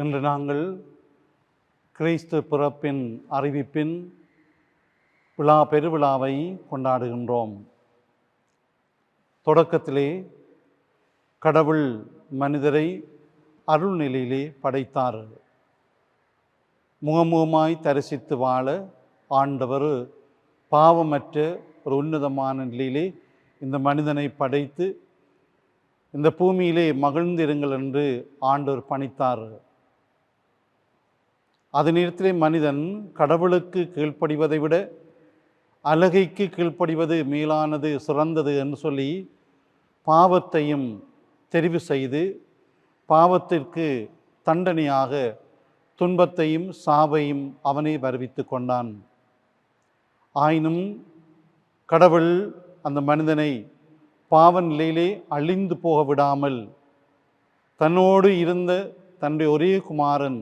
இன்று நாங்கள் கிறிஸ்து பிறப்பின் அறிவிப்பின் விழா பெருவிழாவை கொண்டாடுகின்றோம். தொடக்கத்திலே கடவுள் மனிதரை அருள் நிலையிலே படைத்தார். முகமுகமாய் தரிசித்து வாழ ஆண்டவர் பாவமற்ற ஒரு உன்னதமான நிலையிலே இந்த மனிதனை படைத்து இந்த பூமியிலே மகிழ்ந்திருங்கள் என்று ஆண்டவர் பணித்தார். அது நேரத்திலே மனிதன் கடவுளுக்கு கீழ்ப்படிவதை விட அழகைக்கு கீழ்ப்படிவது மேலானது சிறந்தது என்று சொல்லி பாவத்தையும் தெரிவு செய்து பாவத்திற்கு தண்டனையாக துன்பத்தையும் சாவையும் அவனே வருவித்து கொண்டான். ஆயினும் கடவுள் அந்த மனிதனை பாவ நிலையிலே அழிந்து போக விடாமல் தன்னோடு இருந்த தன்னுடைய ஒரே குமாரன்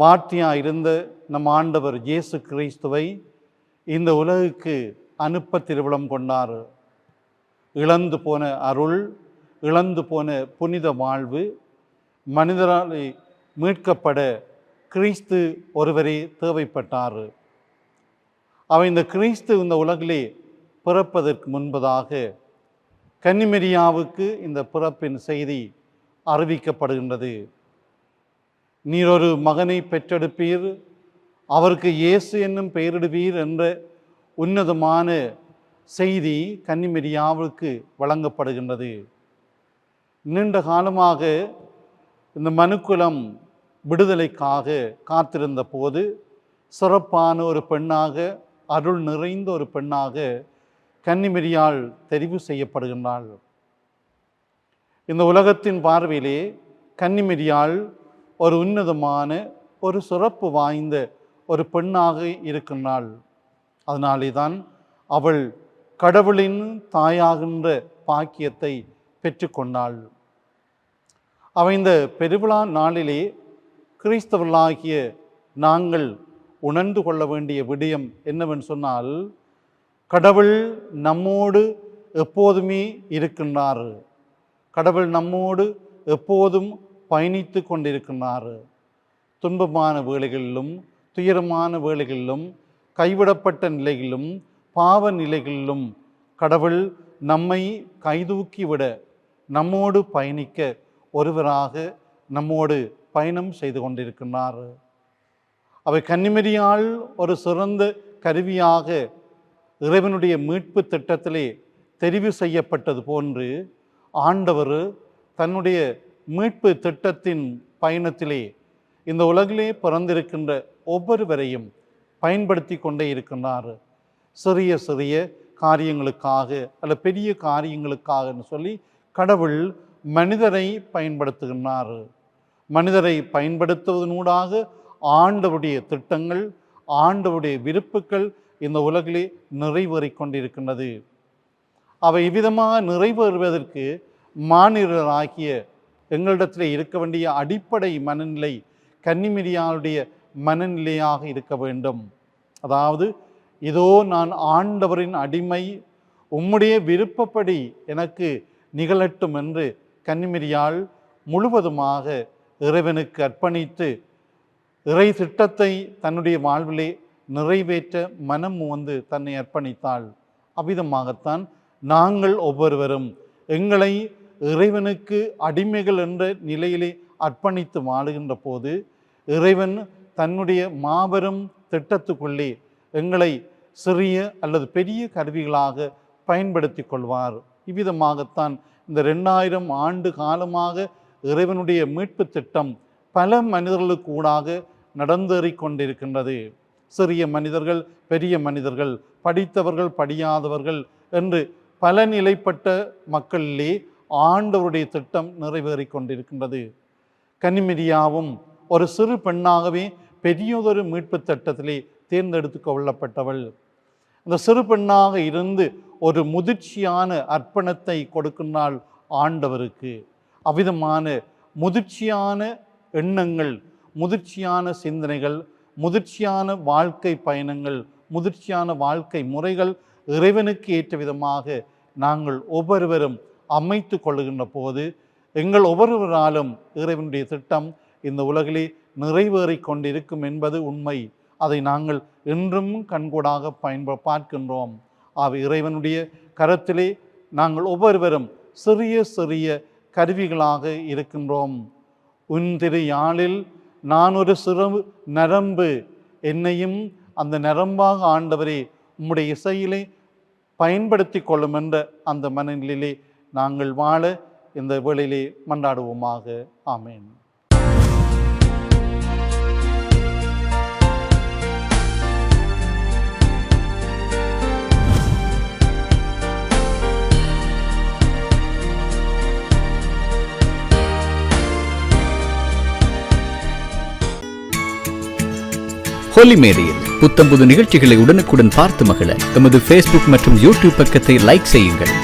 மாற்றியாக இருந்த நம் ஆண்டவர் இயேசு கிறிஸ்துவை இந்த உலகுக்கு அனுப்ப திருவிழம் கொண்டார். இழந்து போன அருள் இழந்து போன புனித வாழ்வு மனிதரால் மீட்கப்பட கிறிஸ்து ஒருவரே தேவைப்பட்டார். அவன் இந்த கிறிஸ்து இந்த உலகிலே பிறப்பதற்கு முன்பதாக கன்னிமெரியாவுக்கு இந்த பிறப்பின் செய்தி அறிவிக்கப்படுகின்றது. நீர் ஒரு மகனை பெற்றெடுப்பீர். அவருக்கு இயேசு என்னும் பெயரிடுவீர் என்ற உன்னதமான செய்தி கன்னிமெரியாவுக்கு வழங்கப்படுகின்றது. நீண்ட காலமாக இந்த மனுக்குலம் விடுதலைக்காக காத்திருந்த போது சிறப்பான ஒரு பெண்ணாக அருள் நிறைந்த ஒரு பெண்ணாக கன்னிமெரியால் தெரிவு செய்யப்படுகின்றாள். இந்த உலகத்தின் பார்வையிலே கன்னிமெரியாள் ஒரு உன்னதமான ஒரு சிறப்பு வாய்ந்த ஒரு பெண்ணாக இருக்கின்றாள். அதனாலே தான் அவள் கடவுளின் தாயாகின்ற பாக்கியத்தை பெற்றுக்கொண்டாள். அவள் இந்த பெருவிழா நாளிலே கிறிஸ்தவர்களாகிய நாங்கள் உணர்ந்து கொள்ள வேண்டிய விடயம் என்னவென்று சொன்னால் கடவுள் நம்மோடு எப்போதுமே இருக்கின்றார். கடவுள் நம்மோடு எப்போதும் பயணித்து கொண்டிருக்கின்றார் துன்பமான வேலைகளிலும் துயரமான வேலைகளிலும் கைவிடப்பட்ட நிலைகளிலும் பாவ நிலைகளிலும் கடவுள் நம்மை கைதூக்கிவிட நம்மோடு பயணிக்க ஒருவராக நம்மோடு பயணம் செய்து கொண்டிருக்கின்றார் அவை கன்னிமரியால் ஒரு சிறந்த கருவியாக இறைவனுடைய மீட்பு திட்டத்திலே தெரிவு செய்யப்பட்டது போன்று ஆண்டவர் தன்னுடைய மீட்பு திட்டத்தின் பயணத்திலே இந்த உலகிலே பிறந்திருக்கின்ற ஒவ்வொருவரையும் பயன்படுத்தி கொண்டே இருக்கின்றார். சிறிய சிறிய காரியங்களுக்காக அல்ல பெரிய காரியங்களுக்காகன்னு சொல்லி கடவுள் மனிதரை பயன்படுத்துகின்றார். மனிதரை பயன்படுத்துவதனூடாக ஆண்டவுடைய திட்டங்கள் ஆண்டவுடைய விருப்புகள் இந்த உலகிலே நிறைவேறிக் கொண்டிருக்கின்றது. அவை இவ்விதமாக நிறைவேறுவதற்கு மாநிலராகிய எங்களிடத்தில் இருக்க வேண்டிய அடிப்படை மனநிலை கன்னிமிரியாளுடைய மனநிலையாக இருக்க வேண்டும். அதாவது இதோ நான் ஆண்டவரின் அடிமை உம்முடைய விருப்பப்படி எனக்கு நிகழட்டும் என்று கன்னிமிரியாள் முழுவதுமாக இறைவனுக்கு அர்ப்பணித்து இறை திட்டத்தை தன்னுடைய வாழ்விலே நிறைவேற்ற மனம் வந்து தன்னை அர்ப்பணித்தாள். அவ்விதமாகத்தான் நாங்கள் ஒவ்வொருவரும் எங்களை இறைவனுக்கு அடிமைகள் என்ற நிலையிலே அர்ப்பணித்து வாழுகின்ற போது இறைவன் தன்னுடைய மாபெரும் திட்டத்துக்குள்ளே எங்களை சிறிய அல்லது பெரிய கருவிகளாக பயன்படுத்தி கொள்வார். இவ்விதமாகத்தான் இந்த ரெண்டாயிரம் ஆண்டு காலமாக இறைவனுடைய மீட்பு திட்டம் பல மனிதர்களுக்கு ஊடாக நடந்தேறிக்கொண்டிருக்கின்றது சிறிய மனிதர்கள் பெரிய மனிதர்கள் படித்தவர்கள் படியாதவர்கள் என்று பல நிலைப்பட்ட மக்களிலே ஆண்டவருடைய திட்டம் நிறைவேறி கொண்டிருக்கின்றது. கன்னிமிரியாவும் ஒரு சிறு பெண்ணாகவே பெரியதொரு மீட்பு திட்டத்திலே தேர்ந்தெடுத்து கொள்ளப்பட்டவள். அந்த சிறு பெண்ணாக இருந்து ஒரு முதிர்ச்சியான அர்ப்பணத்தை கொடுக்கின்றாள் ஆண்டவருக்கு. அவ்விதமான முதிர்ச்சியான எண்ணங்கள் முதிர்ச்சியான சிந்தனைகள் முதிர்ச்சியான வாழ்க்கை பயணங்கள் முதிர்ச்சியான வாழ்க்கை முறைகள் இறைவனுக்கு ஏற்ற விதமாக நாங்கள் ஒவ்வொருவரும் அமைத்து கொள்ளுகின்ற போது எங்கள் ஒவ்வொருவராலும் இறைவனுடைய திட்டம் இந்த உலகிலே நிறைவேறி கொண்டிருக்கும் என்பது உண்மை. அதை நாங்கள் இன்றும் கண்கூடாக பயன்ப பார்க்கின்றோம். ஆக இறைவனுடைய கரத்திலே நாங்கள் ஒவ்வொருவரும் சிறிய சிறிய கருவிகளாக இருக்கின்றோம். உன் திரு யாழில் நான் ஒரு சிறு நரம்பு. என்னையும் அந்த நரம்பாக ஆண்டவரே உம்முடைய இசையிலே பயன்படுத்தி கொள்ளும் என்ற அந்த மனநிலையிலே நாங்கள் வாழ இந்த வேளையிலே மன்றாடுவோமாக. ஆமேன். ஹோலி மேரியில் புத்தம்புது நிகழ்ச்சிகளை உடனுக்குடன் பார்த்து மகிழ எமது ஃபேஸ்புக் மற்றும் யூடியூப் பக்கத்தை லைக் செய்யுங்கள்.